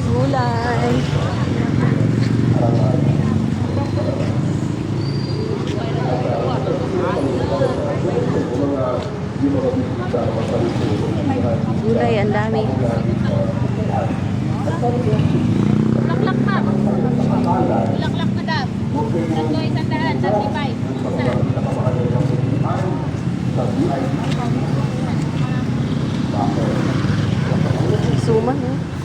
Gulay, gulay. Gulay, ang dami. Bulaklak pa. Bulaklak madam. Tatlo isang daan, 35. Isa. Suman, eh.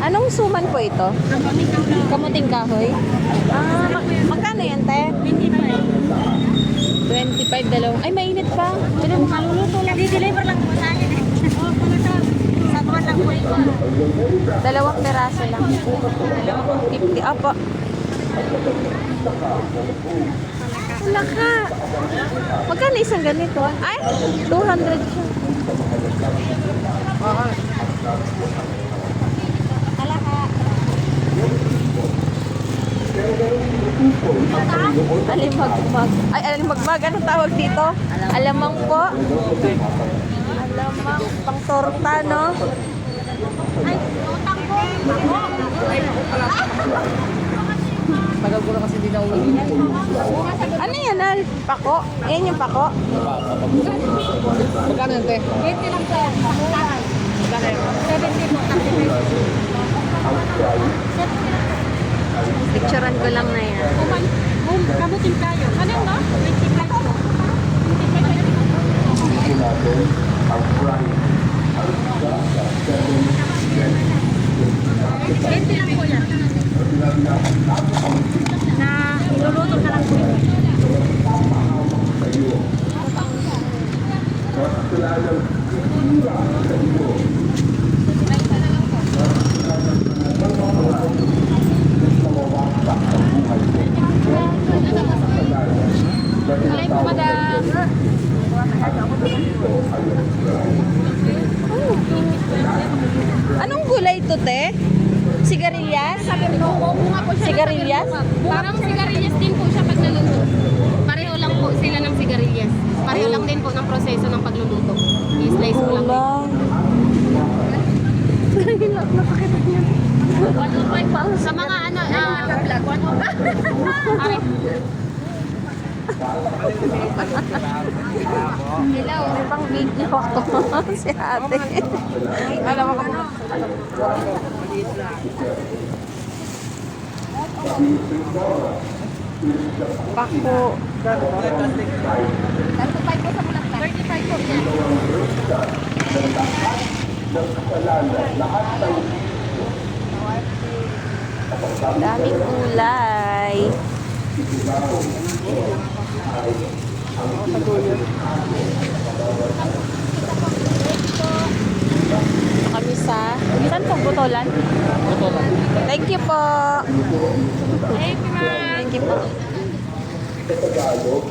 Anong suman po ito? Kamuting kahoy? Ah, mag- magkano yan, te? 25 dalawang. Ay, mainit pa. Pero lang. Di-deliver lang po sa akin eh. Oo, talaga. Sa buwan lang po ito. Dalawang peraso lang. 50. Apo. Wala ka. Magkano isang ganito? Ay, 200 siya. Alaka. Alimagmag. Ay, alimagmag. Anong tawag dito? Alamang po. Alamang pang torta, no? Ay, utang ko. Tagal ko na kasi hindi na uwi. Ano yan, Al? Pako? Yan yung pako? Magkano yun, te? 20 lang po. Pakulay. 70 po. 35. Picturean ko lang na yan. Um, kamutin tayo. Ano yun ba? 25 po. 25 20 lang po yan. Na iluluto na lang po yun. Alay po, madam. Anong gulay to, te? Sigarilyas? Sigarilyas? Parang sigarilyas din po siya pag naluto. Pareho lang po sila ng sigarilyas. Pareho lang din po ng proseso ng pagluluto. I-slice mo lang. Gulay. Sa mga ano, ah, Aray. Hello. May pang video ako si ate. Alam mo ko. Pako. 35 po sa Bulacan. 35 po yan. Daming gulay. Kami sa... Saan po? Butolan? Butolan. Thank you po. Thank you, ma'am. Thank you po.